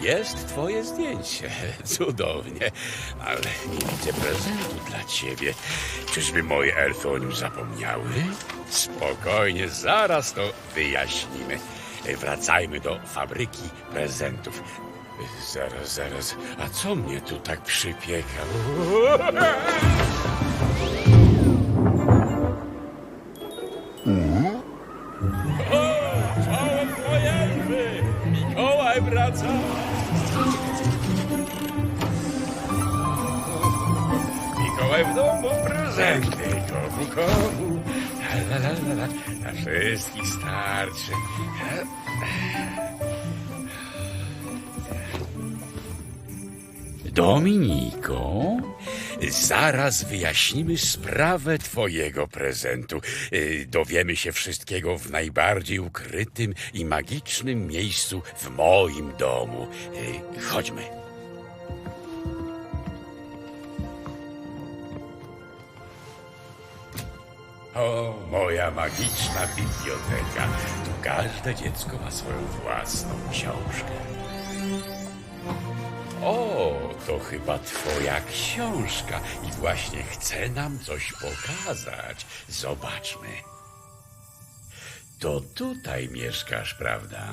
jest twoje zdjęcie. Cudownie. Ale nie widzę prezentu dla ciebie. Czyżby moje elfy o nim zapomniały? Spokojnie, zaraz to wyjaśnimy. Wracajmy do fabryki prezentów. Zaraz, zaraz. A co mnie tu tak przypieka? Czołem twoje elfy! Mikołaj wraca! Mikołaj w domu prezenty komu komu la, la, la, la. Na wszystkich starczy. Dominiko, zaraz wyjaśnimy sprawę twojego prezentu. Y, Dowiemy się wszystkiego w najbardziej ukrytym i magicznym miejscu w moim domu. Y, Chodźmy. O, moja magiczna biblioteka. Tu każde dziecko ma swoją własną książkę. To chyba twoja książka i właśnie chce nam coś pokazać. Zobaczmy. To tutaj mieszkasz, prawda?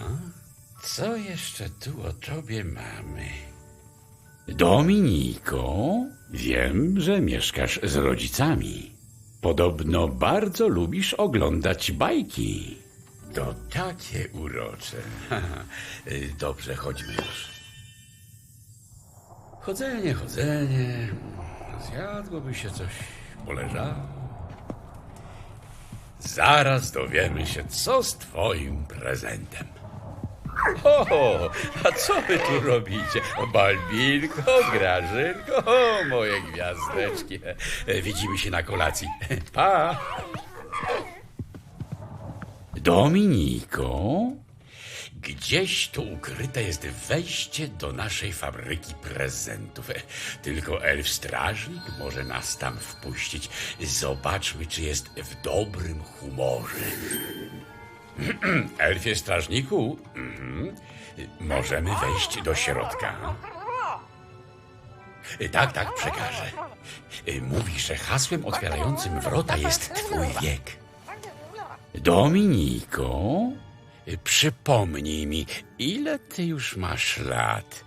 Co jeszcze tu o tobie mamy? Dominiko, wiem, że mieszkasz z rodzicami. Podobno bardzo lubisz oglądać bajki. To takie urocze. Dobrze, chodźmy już. Chodzenie, chodzenie. Zjadłoby się coś, poleżało. Zaraz dowiemy się, co z twoim prezentem. O, a co wy tu robicie? Balbinko, Grażynko, o, moje gwiazdeczki. Widzimy się na kolacji. Pa! Dominiko, gdzieś tu ukryte jest wejście do naszej fabryki prezentów. Tylko elf strażnik może nas tam wpuścić. Zobaczmy, czy jest w dobrym humorze. Elfie strażniku, mhm. możemy wejść do środka. Tak, tak, przekażę. Mówi, że hasłem otwierającym wrota jest twój wiek. Dominiko, przypomnij mi, ile ty już masz lat?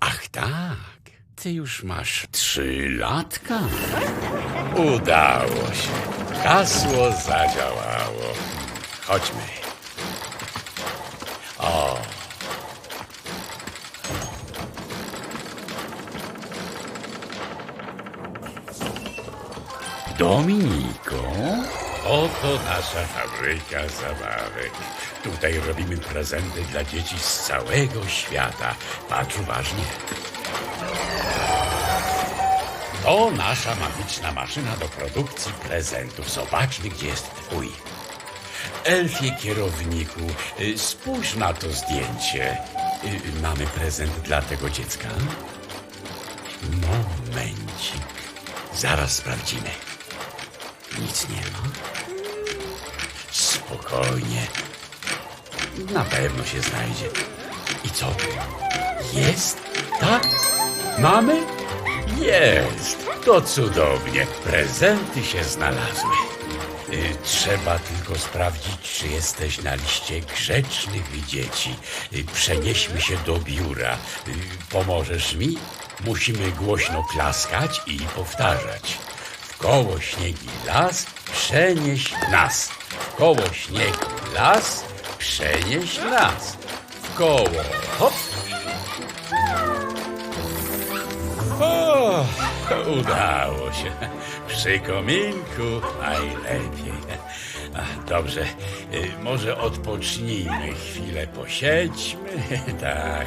Ach tak, ty już masz trzy latka. Udało się. Hasło zadziałało. Chodźmy. O. Dominiko, oto nasza fabryka zabawek. Tutaj robimy prezenty dla dzieci z całego świata. Patrz uważnie. To nasza magiczna maszyna do produkcji prezentów. Zobaczmy, gdzie jest twój. Elfie kierowniku, y, spójrz na to zdjęcie. Y, Mamy prezent dla tego dziecka? Momencik. Zaraz sprawdzimy. Nic nie ma. Spokojnie. Na pewno się znajdzie. I co? Jest? Tak? Mamy? Jest! To cudownie. Prezenty się znalazły. Y, Trzeba tylko sprawdzić, czy jesteś na liście grzecznych dzieci. Y, Przenieśmy się do biura. Y, Pomożesz mi? Musimy głośno klaskać i powtarzać. W koło śniegi las, przenieś nas. Koło śniegu las, przenieś nas. W koło hop. O, udało się. Przy kominku najlepiej. Dobrze, y, może odpocznijmy chwilę, posiedźmy. Tak,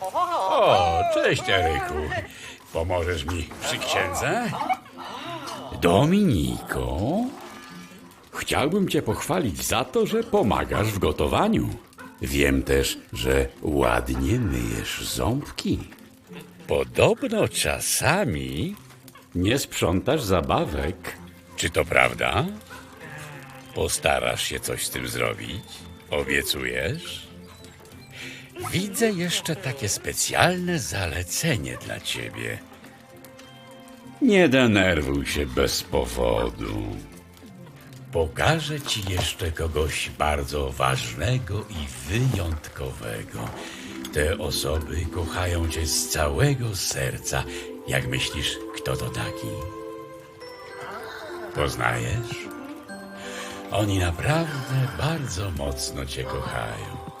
O, cześć Eryku. Pomożesz mi przy księdze? Dominiko? Chciałbym cię pochwalić za to, że pomagasz w gotowaniu. Wiem też, że ładnie myjesz ząbki. Podobno czasami nie sprzątasz zabawek. Czy to prawda? Postarasz się coś z tym zrobić? Obiecujesz? Widzę jeszcze takie specjalne zalecenie dla ciebie. Nie denerwuj się bez powodu. Pokażę ci jeszcze kogoś bardzo ważnego i wyjątkowego. Te osoby kochają cię z całego serca. Jak myślisz, kto to taki? Poznajesz? Oni naprawdę bardzo mocno cię kochają.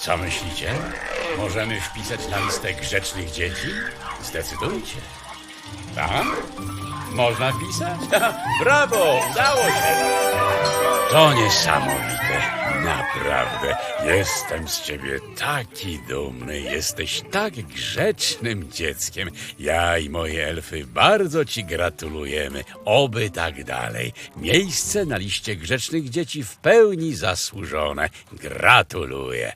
Co myślicie? Możemy wpisać na listę grzecznych dzieci? Zdecydujcie. Tak? Można wpisać? Brawo! Udało się! To niesamowite. Naprawdę. Jestem z ciebie taki dumny. Jesteś tak grzecznym dzieckiem. Ja i moje elfy bardzo ci gratulujemy. Oby tak dalej. Miejsce na liście grzecznych dzieci w pełni zasłużone. Gratuluję.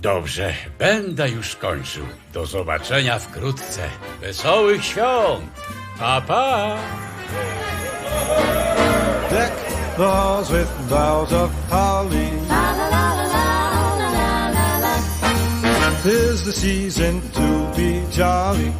Dobrze, będę już kończył. Do zobaczenia wkrótce. Wesołych świąt! Pa, pa! Deck the halls with boughs of holly. Tis the season to be jolly.